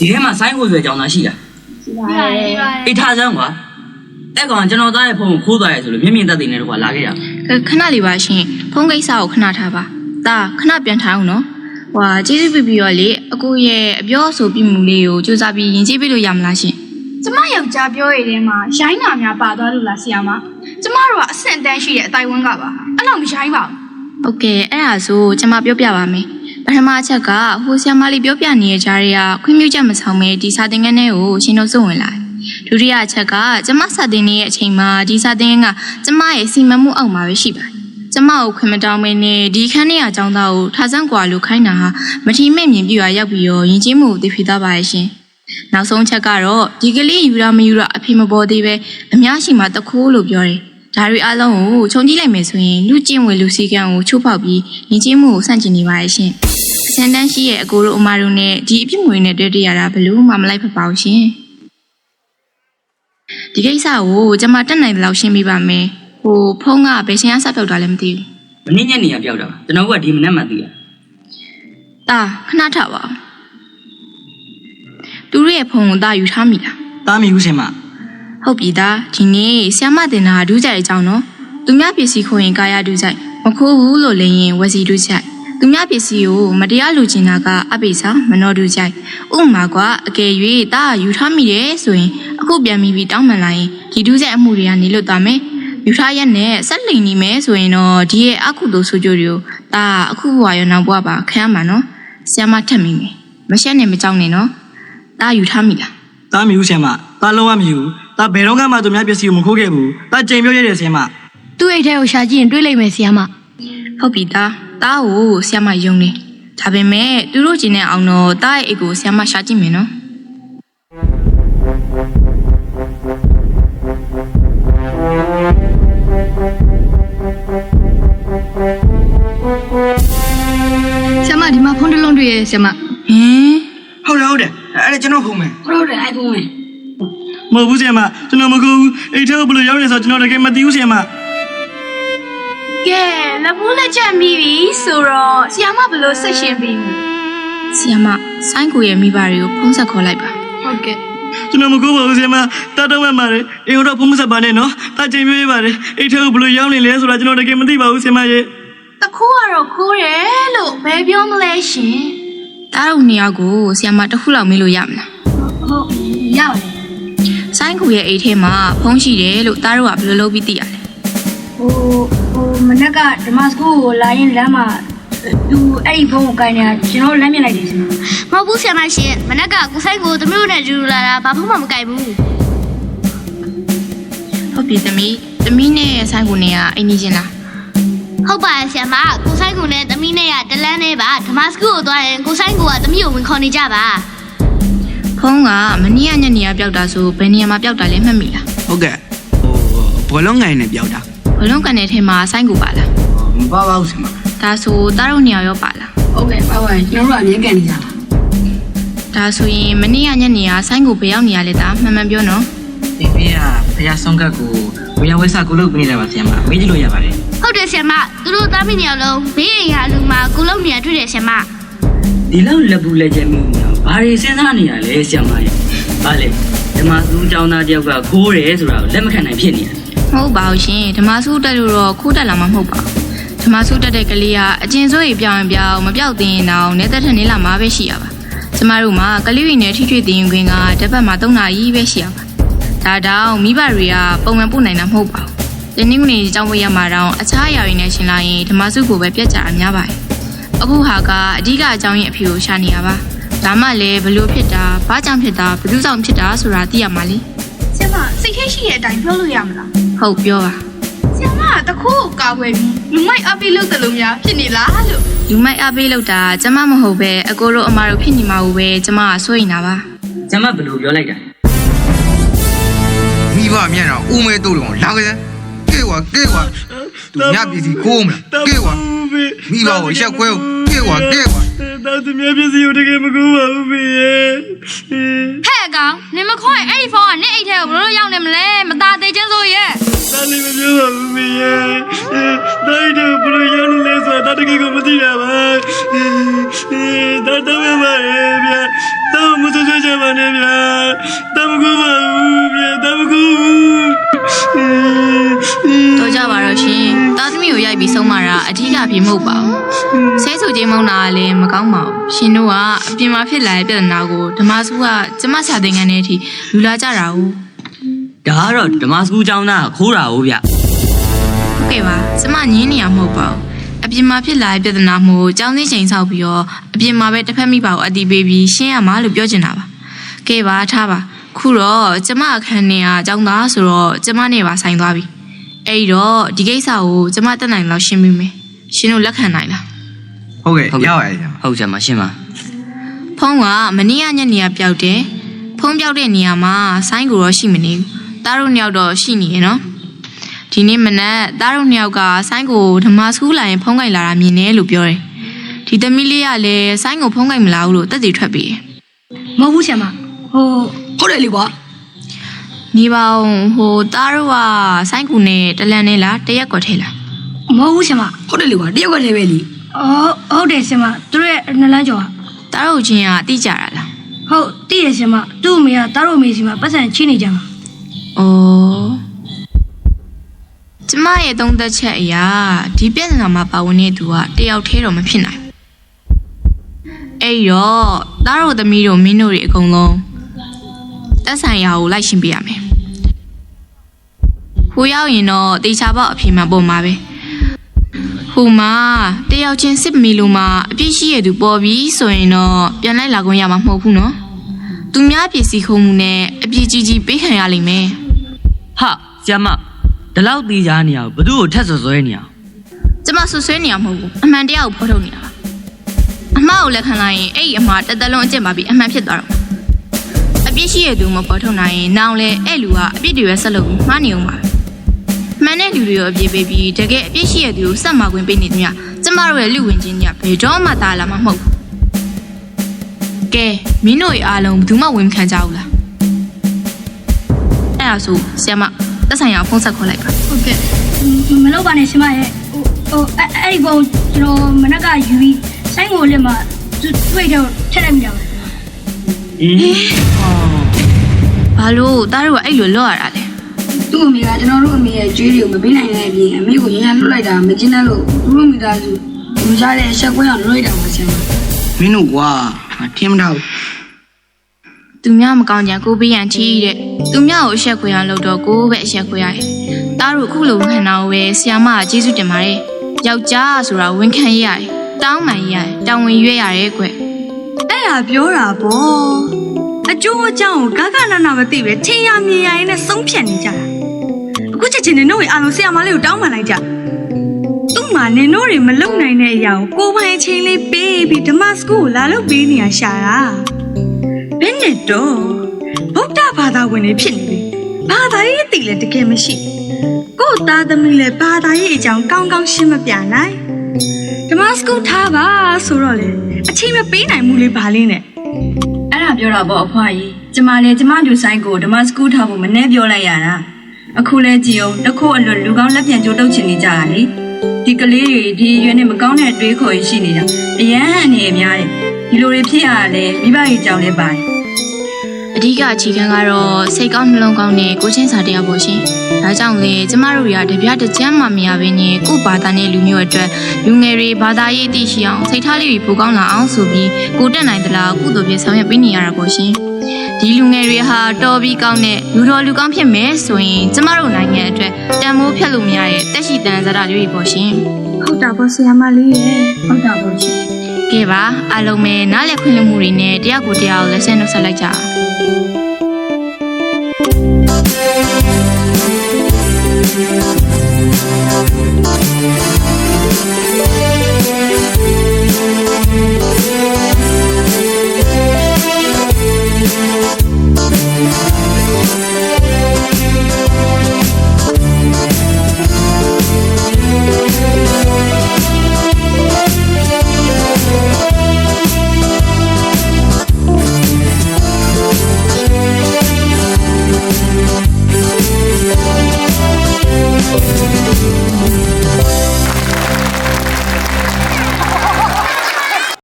ဒီထဲမှာဆိုင်းကိုရွယ်ကြောင်သားရှိတာရှိပါတယ်အိတ်ထားစမ်းကွာအဲ့ကောင်ကျွန်တော်သားရဲ့ဖုန်းကိုခိုးသွားရဲဆိုလို့မျက်မြင်သက်သေနဲ့တော့ကွာလာခဲ့ရမယ်ခဏလေးပါရှင်ဖုန်းကိစ္စကိုခဏထားပါဒါခဏပြန်ထားအောင်နော်ဟွာကျေးဇူးပြုပြီးတော့လေအကိုရဲ့အပြောအဆိုပြမှုလေးကိုစူးစမ်းပြီးရင်ကျေးပေးလို့ရမလားရှင်ကျမယောက်ျားပြောရတဲ့မှာရိုင်းနာများပါသွားလို့လားဆီယာမကျမတို့ကအဆင့်တန်းရှိတဲ့အတိုင်းဝန်းကပါအဲ့လောက်မရိုင်းပါဘူးဟုတ်ကဲ့အဲ့ဒါဆိုကျွန်မပြောပြပါမယ် ပထမအချက်ကဟိုဆရာမလေးပြောပြနေတဲ့ကြားတွေကခွင့်ပြုချက်မဆောင်မဲဒီစာသင်ခန်းထဲကိုရှင်တို့စုံဝင်လာတယ်ဒုတိယအချက်ကကျမစာသင်နေတဲ့အချိန်မှာဒီစာသင်ခန်းကကျမရဲ့စီမံမှုအောက်မှာပဲရှိပါတယ်ကျမကိုခွင့်မတောင်းမနဲ့ဒီခန်းထဲအကြောင်းသားကိုထားစမ်းကွာလို့ခိုင်းတာဟာမထီမဲ့မြင်ပြရရောက်ပြီးတော့ယဉ်ကျေးမှုကိုသိဖြစ်သွားပါရဲ့ရှင်နောက်ဆုံးချက်ကတော့ဒီကလေးယူရမယူရအဖေမပေါ်သေးပဲအများရှိမှတခိုးလို့ပြောတယ် ဒါတွေအလုံးကိုခြုံကြည့်လိုက်မယ်ဆိုရင်လူကျင့်ဝင်လူစည်းကမ်းကိုချိုးဖောက်ပြီးယဉ်ကျေးမှုကိုဆန့်ကျင်နေပါရဲ့ရှင်အစံတန်းရှိရဲ့အကိုတို့အမတို့နဲ့ဒီအဖြစ်ငွေနဲ့တွေ့တရတာဘယ်လို့မှမလိုက်ဖက်ပါဘူးရှင်ဒီကိစ္စကိုကျွန်မတက်နိုင်တယ်လို့ရှင်းပြပါမယ်ဟိုဖုန်းကဘယ်ရှင်ကဆက်ပြောက်တာလဲမသိဘူးမင်းညက်နေရပြောက်တာပါကျွန်တော်ကဒီမနက်မှသိရတာခဏထားပါဦးသူတို့ရဲ့ဖုန်းကိုတာယူထားမိလားတားမိဦးစင်မ ဟုတ်ပြီသားဒီနေ့ဆ iam မတင်တာဒူးကြိုက်အကြောင်းနော်သူများပစ္စည်းခိုးရင်ကာယဒူးကြိုက်မခိုးဘူးလို့လည်းရင်ဝစီဒူးကြိုက်သူများပစ္စည်းကိုမတရားလူချင်တာကအပိစာမနှောဒူးကြိုက်ဥပမာကအကယ်၍တာယူထားမိတယ်ဆိုရင်အခုပြန်ပြီးပြီးတောင်းပန်လာရင်ဒီဒူးကြိုက်အမှုတွေကနေလွတ်သွားမယ်ယူထားရက်နဲ့ဆက်လိန်နေမယ်ဆိုရင်တော့ဒီရဲ့အခုတို့ဆိုကြတွေကိုတာအခုဘဝရောနောက်ဘဝပါခံရမှာနော်ဆ iam မထက်မိမယ်မရှက်နဲ့မကြောက်နဲ့နော်တာယူထားမိလားတားမိဦးစင်မတားလုံးဝမယူ တာဘယ်တော့မှသူများပစ္စည်းကိုမခိုးခဲ့ဘူးတာကြိမ်ပြောရတဲ့စင်မသူ့အိတ်ထဲကိုရှာကြည့်ရင်တွေ့လိမ့်မယ်ဆီယာမဟုတ်ပြီသားတားကိုဆ iam မယုံနေဒါပေမဲ့သူတို့ကျင်တဲ့အောင်တော့တားရဲ့အိတ်ကိုဆ iam မရှာကြည့်မယ်နော်ဆီယာမဒီမှာဖုန်းတစ်လုံးတွေ့ရဲ့ဆီယာမဟင်ဟုတ်တယ်ဟုတ်တယ်အဲ့ဒါကျွန်တော်ဖုန်းမယ်ဟုတ်တယ် iPhone ဝင် မဟုတ်ဘူးစင်မကျွန်တော်မခိုးဘူးအိတ်ထဲကိုဘယ်လိုရောက်နေဆိုကျွန်တော်တကယ်မသိဘူးစင်မကဲလက်ဘူးလက်ချက်မိပြီဆိုတော့ဆီယာမဘယ်လိုဆက်ရှင်ပြီးဆ iam မဆိုင်းကိုရဲ့မိဘတွေကိုဖုံးဆက်ခေါ်လိုက်ပါဟုတ်ကဲ့ကျွန်တော်မခိုးပါဘူးစင်မတားတော့မှပါတယ်အိမ်တော့ဖုန်းမဆက်ပါနဲ့နော်တာကြိမ်ပြောရပါတယ်အိတ်ထဲကိုဘယ်လိုရောက်နေလဲဆိုတာကျွန်တော်တကယ်မသိပါဘူးစင်မရဲ့တခိုးကတော့ခိုးတယ်လို့ဘယ်ပြောမလဲရှင်တားတို့နှစ်ယောက်ကိုဆ iam မတစ်ခုလောက်မေးလို့ရမလားဟုတ်ရပါတယ် ဆိုင်းကိုရဲ့အိတ်ထဲမှာဖုံးရှိတယ်လို့တားတို့ကဘယ်လိုလုပ်ပြီးသိရလဲဟိုဟိုမနက်ကဓမ္မစကူကိုလာရင်လမ်းမှာသူအဲ့ဒီဖုန်းကိုကိုင်နေတာကျွန်တော်လမ်းမြင်လိုက်တယ်ဆင်မမဟုတ်ဘူးဆရာမရှင်မနက်ကကိုဆိုင်ကိုသမီးတို့နဲ့ဂျူလာတာဘာမှမကြိုက်ဘူးဟုတ်ပြီသမီးသမီးနဲ့ဆိုင်းကိုနဲ့ကအိမ်နေချင်းလားဟုတ်ပါရဲ့ဆရာမကိုဆိုင်ကိုနဲ့သမီးနဲ့ရတလန်းနဲ့ပါဓမ္မစကူကိုသွားရင်ကိုဆိုင်ကိုကသမီးကိုဝင်ခေါ်နေကြပါ ဖုံးကမနေ့ကညနေကပျောက်တာဆိုဘယ်နေရာမှာပျောက်တာလဲမှတ်မိလားဟုတ်ကဲ့ဟိုဘောလုံးငိုင်နဲ့ပြောက်တာဘလုံးကန်တဲ့ထဲမှာဆိုင်းကိုပါလားမပါပါဘူးဆင်မဒါဆိုတားတို့နှစ်ယောက်ရောပါလားဟုတ်ကဲ့ပါပါကျွန်တော်တို့အမြဲကန်နေကြတာဒါဆိုရင်မနေ့ကညနေကဆိုင်းကိုဘယ်ရောက်နေရလဲတာမှန်မှန်ပြောနော်ဒီပြကဖះဆုံးကတ်ကိုဝေယဝဲဆကိုလုပ်ပေးနေတာပါဆရာမမေးကြည့်လို့ရပါတယ်ဟုတ်တယ်ဆရာမသူတို့သားမိနေအောင်လုံးဘေးအိမ်ဟာလူမှာကိုလုံးနေရတွေ့တယ်ဆရာမ ဒီလောက်လက်ဘူးလက်ချက်မျိုးမျိုးဘာတွေစဉ်းစားနေရလဲဆရာမရဲ့ဘာလဲဓမ္မစုចောင်းသားတယောက်ကခိုးတယ်ဆိုတာကိုလက်မခံနိုင်ဖြစ်နေတယ်ဟုတ်ပါဘူးရှင်ဓမ္မစုတက်လို့တော့ခိုးတက်လာမှာမဟုတ်ပါဘူးဓမ္မစုတက်တဲ့ကလေးကအကျဉ်စိုးရီပြောင်းရင်ပြောင်းမပြောက်သေးရင်တော့နေသက်ထနေလာမှာပဲရှိရပါကျမတို့မှာကလေးတွေနဲ့ထိတွေ့တင်ခွင်ကတစ်ပတ်မှာ၃နာရီပဲရှိရပါဒါတောင်မိဘတွေကပုံမှန်ပို့နိုင်တာမဟုတ်ပါဘူး။တင်းငွေကြောင့်ဝေးရမှာတော့အခြားအရာတွေနဲ့ရှင်လာရင်ဓမ္မစုကိုပဲပြက်ကြအများပါတယ် အခုဟာကအဓိကအကြောင်းရင်းအဖြစ်ကိုရှာနေရပါဒါမှလည်းဘလို့ဖြစ်တာဘာကြောင့်ဖြစ်တာဘယ်သူကြောင့်ဖြစ်တာဆိုတာသိရမှာလေဆီယာမစိတ်ထဲရှိတဲ့အတိုင်းပြောလို့ရမလားဟုတ်ပြောပါဆီယာမကတခိုးကိုကာကွယ်ပြီးလူမိုက်အပိလုပ်တယ်လို့များဖြစ်နေလားလို့လူမိုက်အားပေးလို့တာကျမမဟုတ်ပဲအကိုတို့အမတို့ဖြစ်နေမှာဘူးပဲကျမကစိုးရင်တာပါကျမဘယ်လိုပြောလိုက်တာလဲမိဘမျက်နှာဦးမဲတို့လုံးလာကြတယ်ကဲဝါကဲဝါသူညပစ္စည်းကိုးမလားကဲ ဝါမိဘကိုရက်ခွဲကိုကဲဝါကဲဝါတာသူများပစ္စည်းကိုတကယ်မခိုးပါဘူးဖေရဲ့ဟဲ့အကောင်နင်မခေါ်ရင်အဲ့ဒီဖုန်းကနင့်အိတ်ထဲကိုဘယ်လိုရောက်နေမလဲမตาသေးချင်းဆိုရဲ့တာလေးမပြောပါဘူးဖေရဲ့တိုင်းတော့ဘယ်လိုရောက်နေလဲဆိုတာတကယ်ကိုမသိတာပါတာတော့မပါရဲ့ဗျာတော့မစိုးစိုးကြပါနဲ့ဗျာ တာသမီကိုရိုက်ပြီးဆုံးမတာအထီးကပြေမဟုတ်ပါဘူးဆဲဆူချင်းမောင်းတာကလည်းမကောင်းပါဘူးရှင်တို့ကအပြင်မှာဖြစ်လာတဲ့ပြဿနာကိုဓမ္မစုကကျမစာသင်ခန်းထဲအထိလူလာကြတာ ਉਹ ဒါကတော့ဓမ္မစကူကျောင်းသားကခိုးတာဟုတ်ဗျ ဟုတ်ကဲ့ပါကျမညင်းနေရမဟုတ်ပါဘူးအပြင်မှာဖြစ်လာတဲ့ပြဿနာမို့ចောင်းစင်းချိန်ဆောက်ပြီးတော့အပြင်မှာပဲတစ်ဖက်မိပါကိုအတီးပေးပြီးရှင်းရမှာလို့ပြောချင်တာပါကဲပါထားပါခုတော့ကျမအခန်းထဲကចောင်းသားဆိုတော့ကျမနဲ့ပါဆိုင်သွားပြီ အဲ့ဒီတော့ဒီကိစ္စကိုကျမတက်နိုင်လောက်ရှင်းပေးမယ်ရှင်တို့လက်ခံနိုင်လားဟုတ်ကဲ့ရောက်ရတယ်ဆရာမဟုတ်ဆရာမရှင်းပါဖုန်းကမနေ့ကညနေကပျောက်တယ်ဖုန်းပျောက်တဲ့နေရာမှာဆိုင်းကူတော့ရှိမနေဘူးတားတို့နှစ်ယောက်တော့ရှိနေရနော်ဒီနေ့မနက်တားတို့နှစ်ယောက်ကဆိုင်းကိုဓမ္မစကူးလာရင်ဖုန်းကင်လာတာမြင်တယ်လို့ပြောတယ်ဒီသမီးလေးကလည်းဆိုင်းကိုဖုန်းကင်မလာဘူးလို့တက်တည်ထွက်ပြီးတယ်မဟုတ်ဘူးဆရာမဟိုဟုတ်တယ်လေကွာ နေပါဦးဟိုတားတို့ကဆိုင်းကူနဲ့တလန်နဲ့လားတရက်ကွက်ထဲလားမဟုတ်ဘူးဆရာမဟုတ်တယ်လေကွာတယောက်ကတည်းပဲလीအော်ဟုတ်တယ်ဆရာမသူတို့ရဲ့နလန်းကျော်ကတားတို့ချင်းကတိကြတာလားဟုတ်တည့်ရဆရာမသူ့အမေကတားတို့အမေစီမှာပတ်စံချင်းနေကြမှာအော်ကျမရဲ့သုံးသက်ချက်အရာဒီပြဿနာမှာပါဝင်နေသူကတယောက်တည်းတော့မဖြစ်နိုင်အဲ့ဒီတော့သားတို့သမီးတို့မင်းတို့တွေအကုန်လုံး တက်ဆိုင်ရာကိုလိုက်ရှင်းပြရမယ်ဟိုရောက်ရင်တော့တေချာပေါက်အဖေမှပုံမှာပဲဟိုမှာတယောက်ချင်းစစ်မီလိုမှာအပြစ်ရှိရသူပေါ်ပြီးဆိုရင်တော့ပြန်လိုက်လာခွင့်ရမှာမဟုတ်ဘူးနော်သူများပစ္စည်းခုံမှုနဲ့အပြစ်ကြီးကြီးပေးခံရလိမ့်မယ်ဟာဆရာမဒီလောက်သေးကြနေရဘသူ့ကိုထက်ဆွဆွဲနေရကျမဆွဆွဲနေရမဟုတ်ဘူးအမှန်တရားကိုဖော်ထုတ်နေတာပါအမှားကိုလက်ခံလိုက်ရင်အဲ့ဒီအမှားတစ်သက်လုံးအကျင့်ပါပြီးအမှန်ဖြစ်သွားတော့မှာ အပြစ်ရှိရသူမဖော်ထုတ်နိုင်ရင်နောင်လဲအဲ့လူကအပြစ်တွေပဲဆက်လုပ်ပြီးမှားနေအောင်ပါပဲမှန်တဲ့လူတွေရောအပြစ်ပေးပြီးတကယ်အပြစ်ရှိရသူကိုစက်မှာခွင့်ပေးနေတယ်ညကျမတို့ရဲ့လူဝင်ချင်းညဘယ်တော့မှတားလာမှာမဟုတ်ဘူးကဲမင်းတို့ရဲ့အားလုံးဘယ်သူမှဝန်မခံကြဘူးလားအဲ့ဒါဆိုဆရာမတက်ဆိုင်ရအောင်ဖုန်းဆက်ခေါ်လိုက်ပါဟုတ်ကဲ့မလုပ်ပါနဲ့ဆရာမရဲ့ဟိုဟိုအဲ့အဲ့ဒီပုံကျွန်တော်မနက်ကယူပြီးဆိုင်းကိုလက်မှာတွေ့တော့ထက်လိုက်မိတာပါအေးဟော ဘာလို့တားတို့ကအဲ့လိုလော့ရတာလဲသူ့အမေကကျွန်တော်တို့အမေရဲ့ကြွေးတွေကိုမပေးနိုင်တဲ့အပြင်အမေကိုရရလွတ်လိုက်တာမကျင်းတဲ့လို့သူတို့မိသားစုလူကြတဲ့အဆက်ကွင်းအောင်လွတ်လိုက်တာပါဆရာမမင်းတို့ကွာငါထင်မထားဘူးသူများမကောင်းကြကိုပေးရန်ချီးတဲ့သူများကိုအဆက်ခွေရန်လို့တော့ကိုပဲအဆက်ခွေရတယ်တားတို့အခုလိုဝန်ခံတာကိုပဲဆီယာမကကျေးဇူးတင်ပါတယ်ယောက်ျားဆိုတာဝန်ခံရရတယ်တောင်းမှန်ရရတယ်တောင်းဝင်ရွေးရတယ်ကွ အဲ့ဒါပြောတာပေါ့အကျိုးအကြောင်းကိုဂဂနနာမသိပဲထင်ရမြင်ရရင်နဲ့ဆုံးဖြတ်နေကြတာအခုချက်ချင်းနင်တို့ရဲ့အားလုံးဆရာမလေးကိုတောင်းပန်လိုက်ကြသူ့မှာနင်တို့တွေမလုံနိုင်တဲ့အရာကိုကိုယ်ပိုင်အချင်းလေးပေးပြီးဓမ္မစကူကိုလာလို့ပေးနေရရှာတာဘယ်နဲ့တော့ဗုဒ္ဓဘာသာဝင်တွေဖြစ်နေပြီဘာသာရေးအသိလည်းတကယ်မရှိကို့သားသမီးလည်းဘာသာရေးအကြောင်းကောင်းကောင်းရှင်းမပြနိုင် ဓမ္မစကူထားပါဆိုတော့လေအချိန်မပေးနိုင်ဘူးလေဘာလေးနဲ့အဲ့ဒါပြောတာပေါ့အဖွားကြီးကျမလည်းကျမတို့ဆိုင်ကိုဓမ္မစကူးထားဖို့မနှဲပြောလိုက်ရတာအခုလဲကြည်အောင်တစ်ခုအလွတ်လူကောင်းလက်ပြန်ကြိုးတုပ်ချင်နေကြတာလေဒီကလေးတွေဒီအရွယ်နဲ့မကောင်းတဲ့အတွေးခေါ်ရရှိနေတာအရန်အနေအများတယ်ဒီလိုတွေဖြစ်ရတာလဲမိဘကြီးကြောင့်လည်းပါတယ် အဓိကအခြေခံကတော့စိတ်ကောင်းနှလုံးကောင်းနဲ့ကိုချင်းစာတရားပေါ့ရှင်ဒါကြောင့်လေကျမတို့တွေကတပြားတစ်ကြမ်းမှမရဘဲနဲ့ကိုယ့်ဘာသာနဲ့လူမျိုးအတွက်လူငယ်တွေဘာသာရေးအသိရှိအောင်စိတ်ထားလေးတွေပိုကောင်းလာအောင်ဆိုပြီးကိုတက်နိုင်သလားကုသိုလ်ပြဆောင်ရွက်ပေးနေရတာပေါ့ရှင်ဒီလူငယ်တွေဟာတော်ပြီးကောင်းတဲ့လူတော်လူကောင်းဖြစ်မယ်ဆိုရင်ကျမတို့နိုင်ငံအတွက်တန်မိုးဖြတ်လို့မရတဲ့တက်ရှိတန်ဇာတာတွေပေါ့ရှင်ဟုတ်တာပေါ့ဆရာမလေးရဲ့ဟုတ်တာပေါ့ရှင် ကဲပါအားလုံးပဲနားလည်ခွင့်လွှတ်မှုတွေနဲ့တရားကိုတရားကိုလက်ဆင့်နှုတ်ဆက်လိုက်ကြအောင်